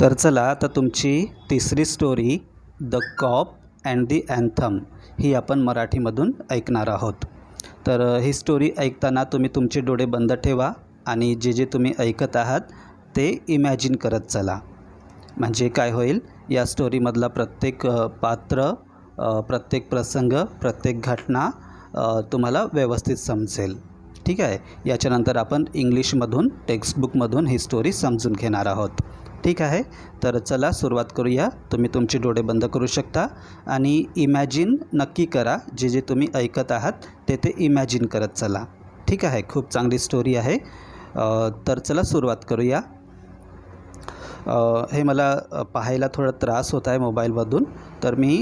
तर चला आता तुमची तिसरी story the cop and the anthem ही आपण मराठीमधून ऐकणार आहोत. तर ही स्टोरी ऐकताना तुम्ही तुमचे डोळे बंद ठेवा आणि जे जे तुम्ही ऐकत आहात ते इमॅजिन करत चला. म्हणजे काय होईल या स्टोरीमधला प्रत्येक पात्र प्रत्येक प्रसंग प्रत्येक घटना तुम्हाला व्यवस्थित समजेल. ठीक आहे? याच्यानंतर आपण इंग्लिशमधून टेक्स्टबुकमधून ही स्टोरी समजून घेणार आहोत. ठीक आहे. तर चला सुरुवात करूया. तुम्ही तुमचे डोळे बंद करू शकता आणि इमॅजिन नक्की करा. जे जे तुम्ही ऐकत आहात ते ते इमॅजिन करत चला. ठीक आहे. खूप चांगली स्टोरी आहे. तर चला सुरुवात करूया. हे मला पाहायला थोडा त्रास होत आहे मोबाईलमधून. तर मी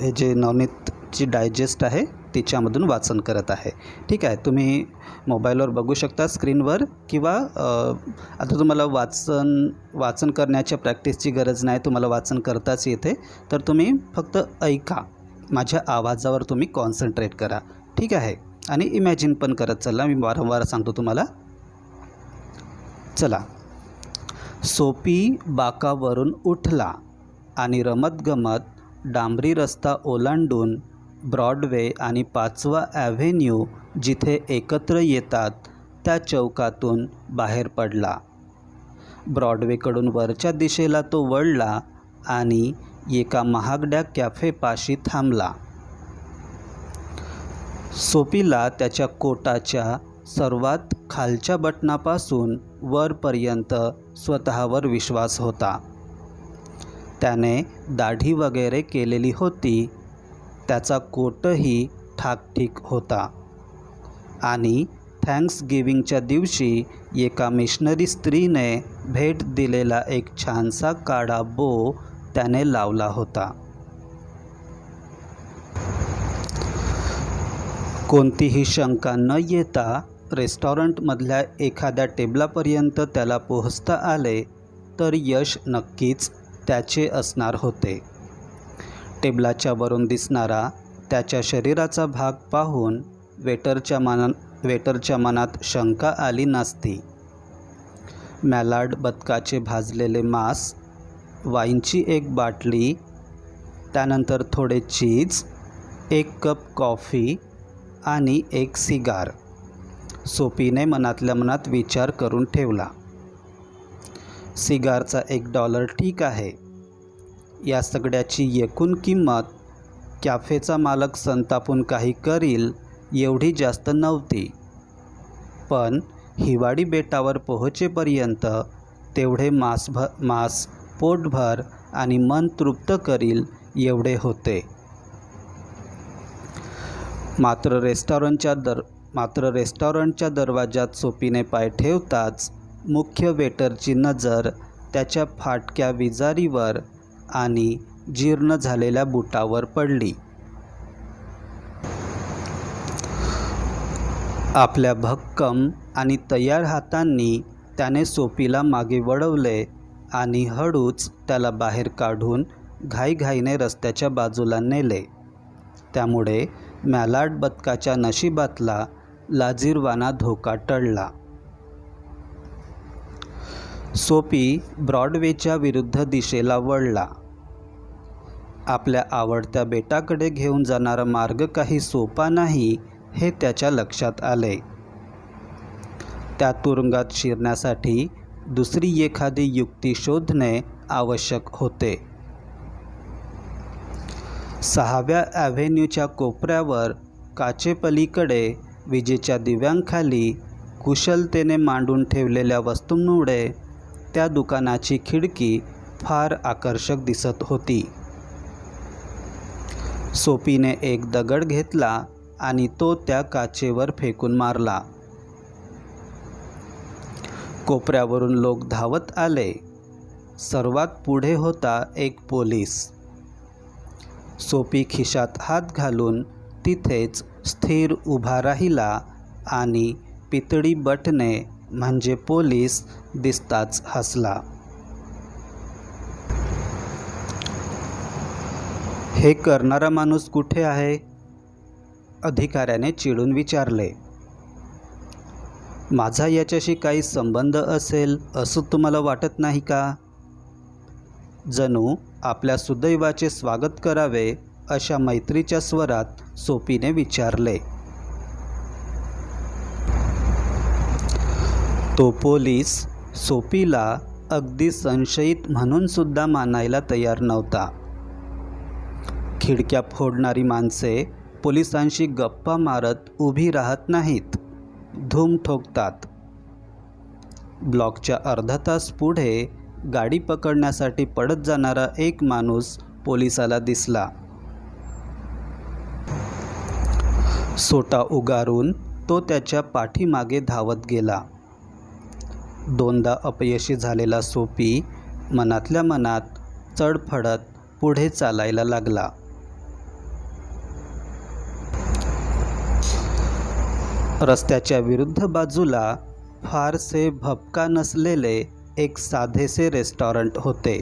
हे जे नवनीतची डायजेस्ट आहे तिच्यामधून वाचन करत आहे. ठीक आहे तुम्ही मोबाईलवर बघू शकता स्क्रीनवर किंवा आता तुम्हाला वाचन वाचन करण्याच्या प्रॅक्टिसची गरज नाही तुम्हाला वाचन करताच येते. तर तुम्ही फक्त ऐका माझ्या आवाजावर तुम्ही कॉन्सन्ट्रेट करा. ठीक आहे आणि इमॅजिन पण करत चला मी वारंवार सांगतो तुम्हाला. चला. सोपी बाकावरून उठला आणि रमतगमत डांबरी रस्ता ओलांडून ब्रॉडवे आणि पाचवा ॲव्हेन्यू जिथे एकत्र येतात त्या चौकातून बाहेर पडला. ब्रॉडवेकडून वरच्या दिशेला तो वळला आणि एका महागड्या कॅफेपाशी थांबला. सोपीला त्याच्या कोटाच्या सर्वात खालच्या बटणापासून वरपर्यंत स्वतःवर विश्वास होता. त्याने दाढी वगैरे केलेली होती त्याचा कोटही ठाकठीक होता. आणि थँक्स गिविंगच्या दिवशी एका मिशनरी स्त्रीने भेट दिलेला एक छानसा काळा बो त्याने लावला होता. कोणतीही शंका न येता रेस्टॉरंटमधल्या एखाद्या टेबलापर्यंत त्याला पोहोचता आले तर यश नक्कीच त्याचे असणार होते. टेबलाच्या वरून दिसणारा त्याच्या शरीराचा भाग पाहून वेटरच्या मना वेटरच्या मनात शंका आली नसती. मॅलार्ड बदकाचे भाजलेले मांस वाईनची एक बाटली त्यानंतर थोडे चीज एक कप कॉफी आणि एक सिगार सोपीने मनातल्या मनात विचार करून ठेवला. सिगारचा एक डॉलर ठीक आहे. या सगळ्याची एकूण किंमत कॅफेचा मालक संतापून काही करील एवढी जास्त नव्हती. पण हिवाळी बेटावर पोहोचेपर्यंत तेवढे मास भ मास पोटभर आणि मन तृप्त करील एवढे होते. मात्र रेस्टॉरंटच्या दर मात्र रेस्टॉरंटच्या दरवाजात सोपीने पाय ठेवताच मुख्य वेटरची नजर त्याच्या फाटक्या विजारीवर आणि जीर्ण झालेल्या बुटावर पडली. आपल्या भक्कम आणि तयार हातांनी त्याने सोपीला मागे वळवले आणि हळूच त्याला बाहेर काढून घाईघाईने रस्त्याच्या बाजूला नेले. त्यामुळे मॅलाड बदकाच्या नशिबातला लाजीरवाना धोका टळला. सोपी ब्रॉडवेच्या विरुद्ध दिशेला वळला. आपल्या आवडत्या बेटाकडे घेऊन जाणारा मार्ग काही सोपा नाही हे त्याच्या लक्षात आले त्या तुरुंगात शिरण्यासाठी दुसरी एखादी युक्ती शोधणे आवश्यक होते. सहाव्या ॲव्हेन्यूच्या कोपऱ्यावर काचेपलीकडे विजेच्या दिव्यांखाली कुशलतेने मांडून ठेवलेल्या वस्तूंमुळे त्या दुकानाची खिडकी फार आकर्षक दिसत होती. सोपीने एक दगड घेतला आणि तो त्या काचेवर फेकून मारला. कोपऱ्यावरून लोक धावत आले. सर्वात पुढे होता एक पोलीस. सोपी खिशात हात घालून तिथेच स्थिर उभा राहिला आणि पितळी बटणे म्हणजे पोलीस दिसताच हसला. हे करणारा माणूस कुठे आहे? अधिकाऱ्याने चिडून विचारले. माझा याच्याशी काही संबंध असेल असं तुम्हाला वाटत नाही का? जणू आपल्या सुदैवाचे स्वागत करावे अशा मैत्रीच्या स्वरात सोपीने विचारले. तो पोलीस सोपीला अगदी संशयित म्हणून सुद्धा मानायला तयार नव्हता. खिडक्या फोडणारी माणसे पोलिसांशी गप्पा मारत उभी राहत नाहीत. धूम ठोकतात. ब्लॉकच्या अर्धा तास पुढे गाडी पकडण्यासाठी पडत जाणारा एक माणूस पोलिसाला दिसला. सोटा उगारून तो त्याच्या पाठीमागे धावत गेला. दोनदा अपयशी झालेला सोपी मनातल्या मनात चढफडत पुढे चालायला लागला. रस्त्याच्या विरुद्ध बाजूला फारसे भपका नसलेले एक साधेसे रेस्टॉरंट होते.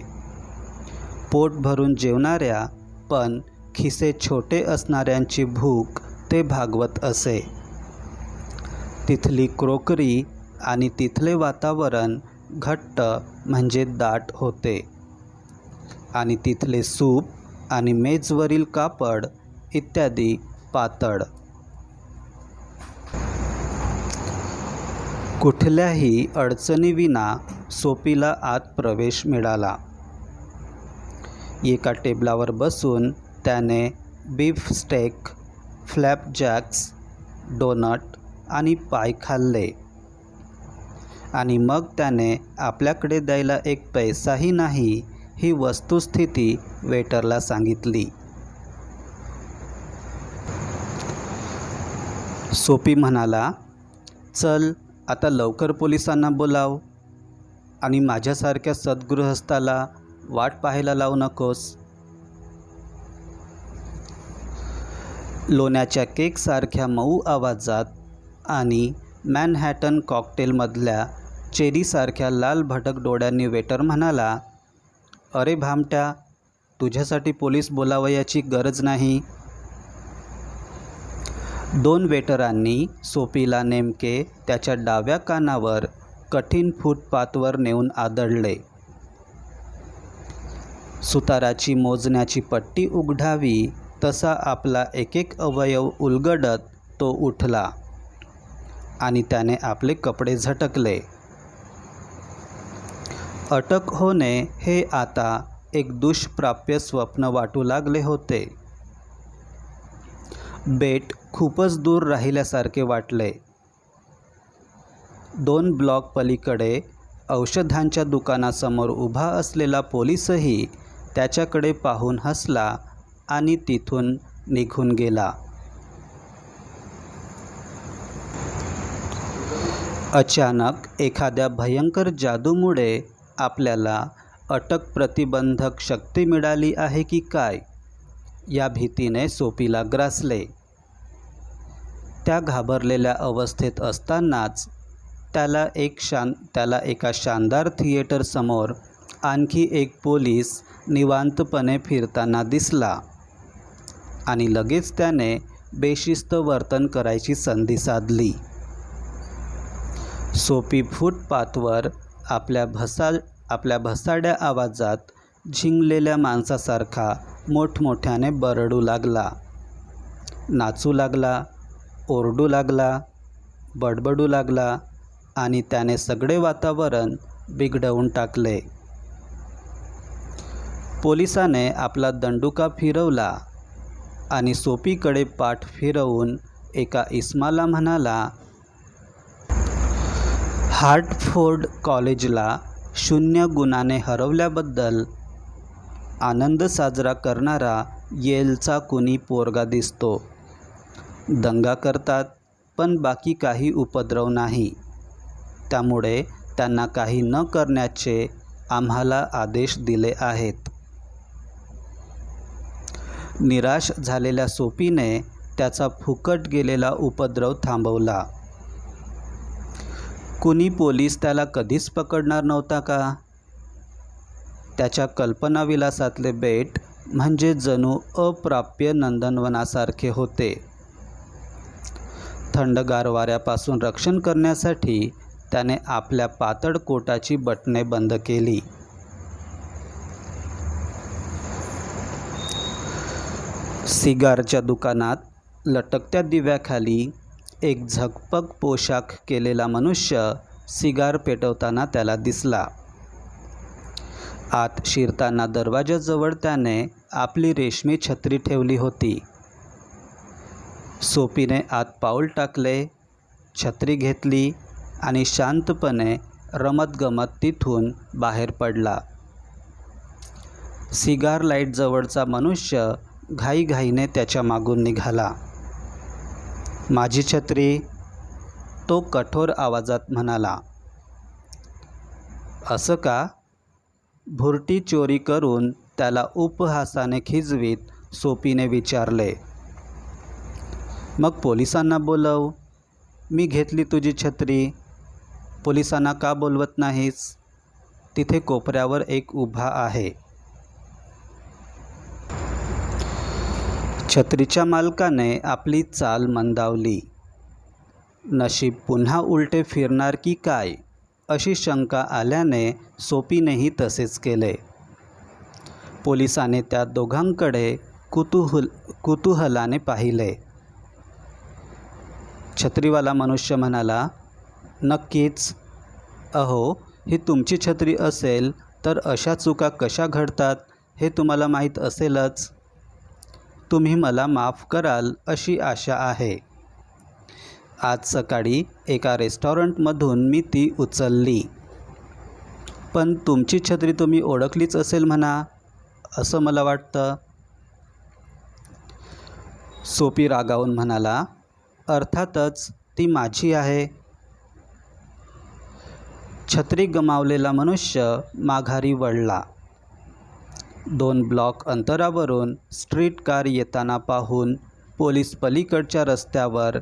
पोट भरून जेवणाऱ्या पण खिसे छोटे असणाऱ्यांची भूक ते भागवत असे. तिथली क्रोकरी आणि तिथले वातावरण घट्ट म्हणजे दाट होते. आणि तिथले सूप आणि मेजवरील कापड इत्यादी पातळ. कुठल्याही अडचणीविना सोपीला आत प्रवेश मिळाला. एका टेबलावर बसून त्याने बीफ स्टेक फ्लॅपजॅक्स डोनट आणि पाय खाल्ले. आणि मग त्याने आपल्याकडे द्यायला एक पैसाही नाही ही वस्तुस्थिती वेटरला सांगितली. सोपी म्हणाला चल आता लवकर पोलिसांना बोलाव आणि माझ्यासारख्या सद्गृहस्थाला वाट पाहायला लावू नकोस. लोण्याच्या केकसारख्या मऊ आवाजात आणि मॅनहॅटन कॉकटेलमधल्या चेरीसारख्या लाल भटक डोळ्यांनी वेटर म्हणाला अरे भामट्या तुझ्यासाठी पोलीस बोलावयाची गरज नाही. दोन वेटरांनी सोपीला नेमके त्याच्या डाव्या कानावर कठीण फुटपाथवर नेऊन आदळले. सुताराची मोजण्याची पट्टी उघडावी तसा आपला एक एक अवयव उलगडत तो उठला आणि त्याने आपले कपडे झटकले. अटक होणे हे आता एक दुष्प्राप्य स्वप्न वाटू लागले होते. बेट खूपच दूर राहिल्यासारखे वाटले दोन ब्लॉक पलीकडे औषधांच्या दुकानासमोर उभा असलेला पोलीसही त्याच्याकडे पाहून हसला आणि तिथून निघून गेला. अचानक एखाद्या भयंकर जादूमुळे आपल्याला अटक प्रतिबंधक शक्ती मिळाली आहे की काय? या भीतीने सोपीला ग्रासले. त्या घाबरलेल्या अवस्थेत असतानाच त्याला एक शान त्याला एका शानदार थिएटरसमोर आणखी एक पोलीस निवांतपणे फिरताना दिसला. आणि लगेच त्याने बेशिस्त वर्तन करायची संधी साधली. सोपी फुटपाथवर आपल्या भसा आपल्या भसाड्या आवाजात झिंगलेल्या माणसासारखा मोठमोठ्याने बरडू लागला. नाचू लागला. ओरडू लागला बडबडू लागला आणि त्याने सगळे वातावरण बिघडवून टाकले. पोलिसाने आपला दंडुका फिरवला आणि सोपीकडे पाठ फिरवून एका इस्माला म्हणाला हार्टफोर्ड कॉलेजला शून्य गुणाने हरवल्याबद्दल आनंद साजरा करणारा येलचा कुणी पोरगा दिसतो. दंगा करतात पण बाकी काही उपद्रव नाही. त्यामुळे त्यांना काही न करण्याचे आम्हाला आदेश दिले आहेत. निराश झालेल्या सोपीने त्याचा फुकट गेलेला उपद्रव थांबवला. कुणी पोलीस त्याला कधीच पकडणार नव्हता का? त्याच्या कल्पनाविलासातले बेट म्हणजे जणू अप्राप्य नंदनवनासारखे होते. थंडगार वाऱ्यापासून रक्षण करण्यासाठी त्याने आपल्या पातळ कोटाची बटणे बंद केली. सिगारच्या दुकानात लटकत्या दिव्याखाली एक झकपक पोशाख केलेला मनुष्य सिगार पेटवताना त्याला दिसला. आत शिरताना दरवाजाजवळ त्याने आपली रेशमी छत्री ठेवली होती. सोपीने आत पाऊल टाकले छत्री घेतली आणि शांतपणे रमतगमत तिथून बाहेर पडला. सिगार लाईटजवळचा मनुष्य घाईघाईने त्याच्या मागून निघाला. माझी छत्री तो कठोर आवाजात म्हणाला. असं का? भुरटी चोरी करून त्याला उपहासाने खिजवीत सोपीने विचारले. मग पोलिसांना बोलव. मी घेतली तुझी छत्री. पोलिसांना का बोलवत नाहीस? तिथे कोपऱ्यावर एक उभा आहे. छत्रीच्या मालकाने आपली चाल मंदावली. नशीब पुन्हा उलटे फिरणार की काय? अशी शंका आल्याने सोपीनेही तसेच केले. पोलिसाने त्या दोघांकडे कुतूहल कुतूहलाने पाहिले. छत्रीवाला मनुष्य म्हणाला नक्कीच. अहो ही तुमची छत्री असेल तर अशा चुका कशा घडतात हे तुम्हाला माहीत असेलच. तुम्ही मला माफ कराल अशी आशा आहे. आज सकाळी एका रेस्टॉरंटमधून मी ती उचलली. पण तुमची छत्री तुम्ही ओळखलीच असेल म्हणा असं मला वाटतं. सोपी रागावून म्हणाला अर्थातच ती माझी आहे. छत्री गमावलेला मनुष्य माघारी वळला. दोन ब्लॉक अंतरावरून स्ट्रीट कार येताना पाहून पोलीस पलीकडच्या रस्त्यावर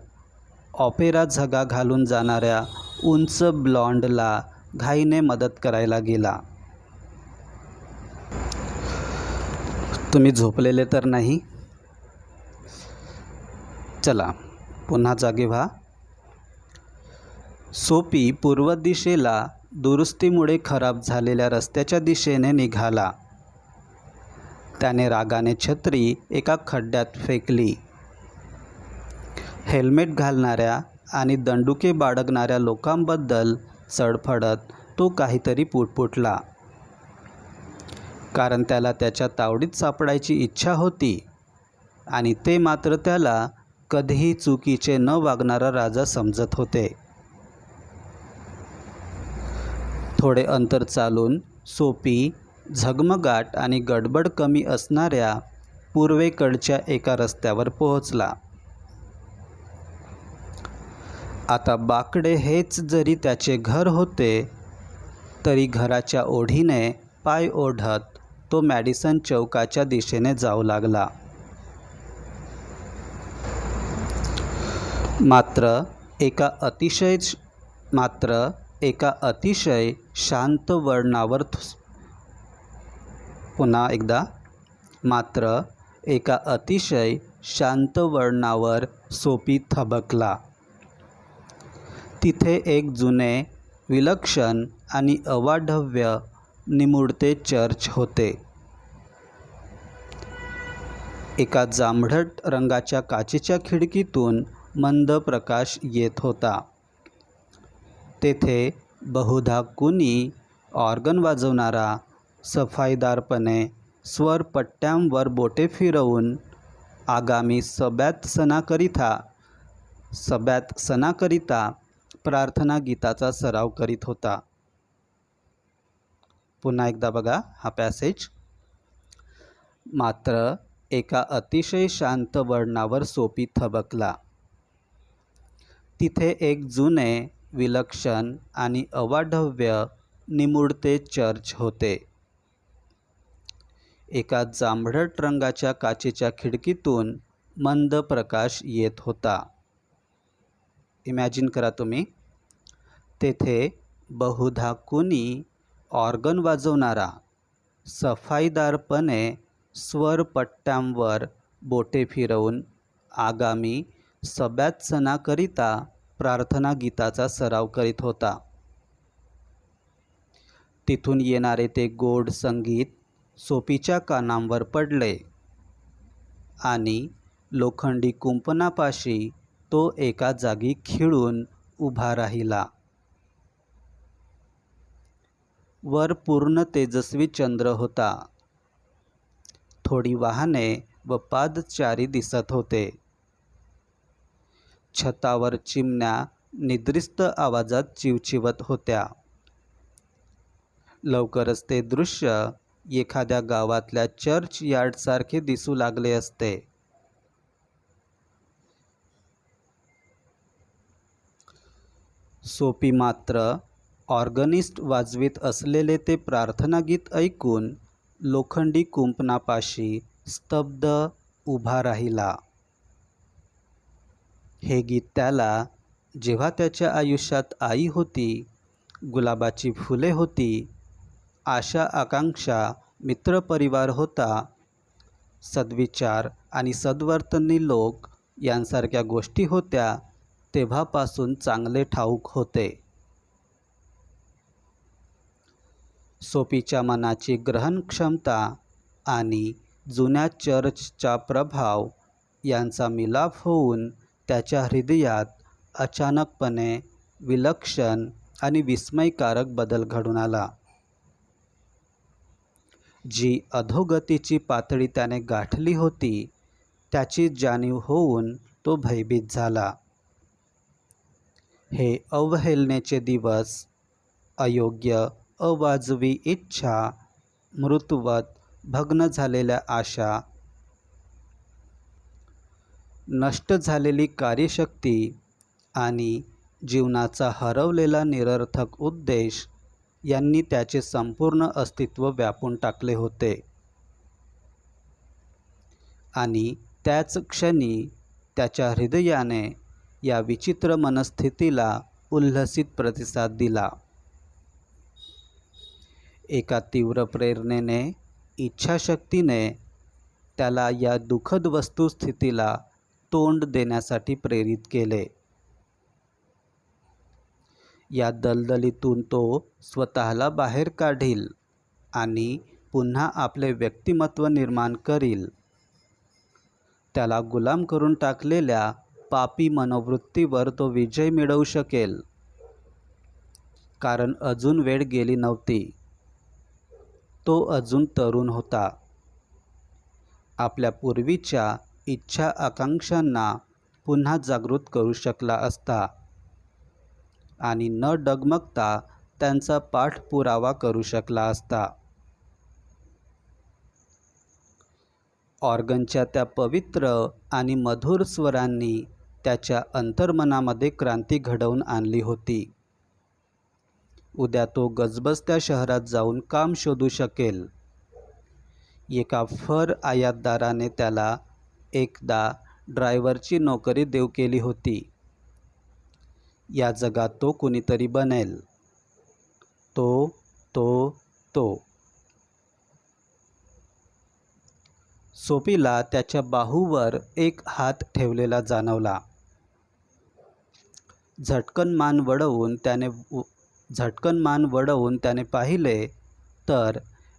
ऑपेरा झगा घालून जाणाऱ्या उंच ब्लॉन्डला घाईने मदत करायला गेला. तुम्ही झोपलेले तर नाही? चला. पुन्हा जागे व्हा. सोपी पूर्व दिशेला दुरुस्तीमुळे खराब झालेल्या रस्त्याच्या दिशेने निघाला. त्याने रागाने छत्री एका खड्ड्यात फेकली. हेल्मेट घालणाऱ्या आणि दंडुके बाळगणाऱ्या लोकांबद्दल चडफडत तो काहीतरी पुटपुटला. कारण त्याला त्याच्या तावडीत सापडायची इच्छा होती आणि ते मात्र त्याला कधीही चुकीचे न वागणारा राजा समजत होते. थोडे अंतर चालून सोपी झगमगाट आणि गडबड कमी असणाऱ्या पूर्वेकडच्या एका रस्त्यावर पोहोचला. आता बाकडे हेच जरी त्याचे घर होते तरी घराच्या ओढीने पाय ओढत तो मॅडिसन चौकाच्या दिशेने जाऊ लागला. मात्र एका अतिशय मात्र एका अतिशय शांत वळणावर पुन्हा एकदा. मात्र एका अतिशय शांत वळणावर सोपी थबकला. तिथे एक जुने विलक्षण आणि अवाढव्य निमुळते चर्च होते. एका जांभळट रंगाच्या काचेच्या खिडकीतून मंद प्रकाश येत होता. तेथे बहुधा कुणी ऑर्गन वाजवणारा सफाईदारपणे स्वरपट्ट्यांवर बोटे फिरवून आगामी सब्यात सणाकरिता सब्यात सणाकरिता प्रार्थना गीताचा सराव करीत होता. पुन्हा एकदा बघा हा पॅसेज मात्र एका अतिशय शांत वळणावर सोपी थबकला. तिथे एक जुने विलक्षण आणि अवाढव्य निमुळते चर्च होते. एका जांभळट रंगाच्या काचेच्या खिडकीतून मंद प्रकाश येत होता. इमॅजिन करा तुम्ही तेथे बहुधा कुणी ऑर्गन वाजवणारा सफाईदारपणे स्वरपट्ट्यांवर बोटे फिरवून आगामी सब्यात सणाकरिता प्रार्थना गीताचा सराव करीत होता. तिथून येणारे ते गोड संगीत सोपीच्या कानांवर पडले आणि लोखंडी कुंपणापाशी तो एका जागी खिळून उभा राहिला. वर पूर्ण तेजस्वी चंद्र होता. थोडी वाहने व पादचारी दिसत होते. छतावर चिमण्या निद्रिस्त आवाजात चिवचिवत होत्या. लवकरच ते दृश्य एखाद्या गावातल्या चर्च यार्डसारखे दिसू लागले असते. सोपी मात्र ऑर्गनिस्ट वाजवीत असलेले ते प्रार्थनागीत ऐकून लोखंडी कुंपणापाशी स्तब्ध उभा राहिला. हे गीत त्याला जेव्हा त्याच्या आयुष्यात आई होती गुलाबाची फुले होती आशा आकांक्षा मित्रपरिवार होता सद्विचार आणि सद्वर्तनी लोक यांसारख्या गोष्टी होत्या तेव्हापासून चांगले ठाऊक होते. सोपीच्या मनाची ग्रहण क्षमता आणि जुन्या चर्चचा प्रभाव यांचा मिलाफ होऊन त्याच्या हृदयात अचानकपणे विलक्षण आणि विस्मयकारक बदल घडून आला. जी अधोगतीची पातळी त्याने गाठली होती त्याची जाणीव होऊन तो भयभीत झाला. हे अवहेलनेचे दिवस अयोग्य अवाजवी इच्छा मृतवत भग्न झालेल्या आशा नष्ट झालेली कार्यशक्ती आणि जीवनाचा हरवलेला निरर्थक उद्देश यांनी त्याचे संपूर्ण अस्तित्व व्यापून टाकले होते. आणि त्याच क्षणी त्याच्या हृदयाने या विचित्र मनस्थितीला उल्हसित प्रतिसाद दिला. एका तीव्र प्रेरणेने इच्छाशक्तीने त्याला या दुःखद वस्तुस्थितीला तोंड देण्यासाठी प्रेरित केले. या दलदलीतून तो स्वतःला बाहेर काढील आणि पुन्हा आपले व्यक्तिमत्व निर्माण करील. त्याला गुलाम करून टाकलेल्या पापी मनोवृत्तीवर तो विजय मिळवू शकेल. कारण अजून वेळ गेली नव्हती. तो अजून तरुण होता. आपल्या पूर्वीच्या इच्छा आकांक्षांना पुन्हा जागृत करू शकला असता आणि न डगमगता त्यांचा पाठपुरावा करू शकला असता. ऑर्गनच्या त्या पवित्र आणि मधुर स्वरांनी त्याच्या अंतर्मनामध्ये क्रांती घडवून आणली होती. उद्या तो गजबजत्या शहरात जाऊन काम शोधू शकेल. एका फर आयातदाराने त्याला एकदा ड्रायव्हरची नोकरी देव केली होती. या जगात तो कुणीतरी बनेल. तो तो तो. सोपीला त्याच्या बाहूवर एक हात ठेवलेला जाणवला. झटकन मान वडवून त्याने झटकन मान वडवून त्याने पाहिले तर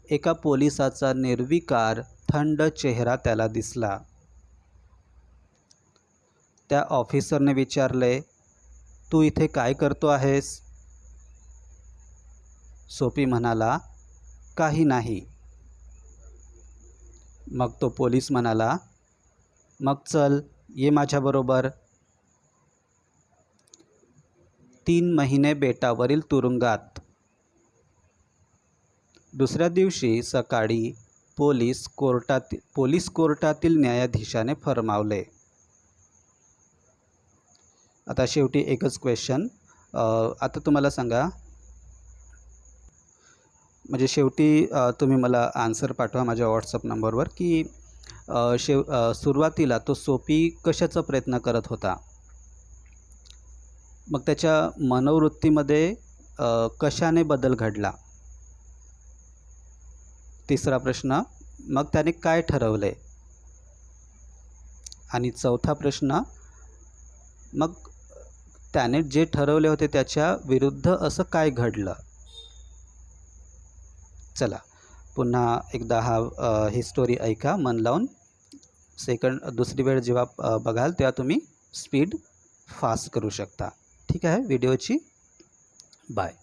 एका पोलिसाचा निर्विकार थंड चेहरा त्याला दिसला. त्या ऑफिसरने विचारले तू इथे काय करतो आहेस? सोपी म्हणाला काही नाही. मग तो पोलीस म्हणाला मग चल ये माझ्याबरोबर तीन महिने बेटावरील तुरुंगात. दुसऱ्या दिवशी सकाळी पोलीस कोर्टात पोलीस कोर्टातील न्यायाधीशाने फरमावले आता शेवटी एकच क्वेश्चन आता तुम्हाला सांगा म्हणजे शेवटी तुम्ही मला आन्सर पाठवा माझ्या व्हॉट्सअप नंबरवर की शेव सुरुवातीला तो सोपी कशाचा प्रयत्न करत होता? मग त्याच्या मनोवृत्तीमध्ये कशाने बदल घडला? तिसरा प्रश्न मग त्याने काय ठरवले? आणि चौथा प्रश्न मग त्याने जे ठरवले होते त्याच्या विरुद्ध असं काय घडलं? चला पुन्हा एकदा हा ही स्टोरी ऐका मन लावून. सेकंड दुसरी वेळ जेव्हा बघाल तेव्हा तुम्ही स्पीड फास्ट करू शकता. ठीक आहे व्हिडिओची. बाय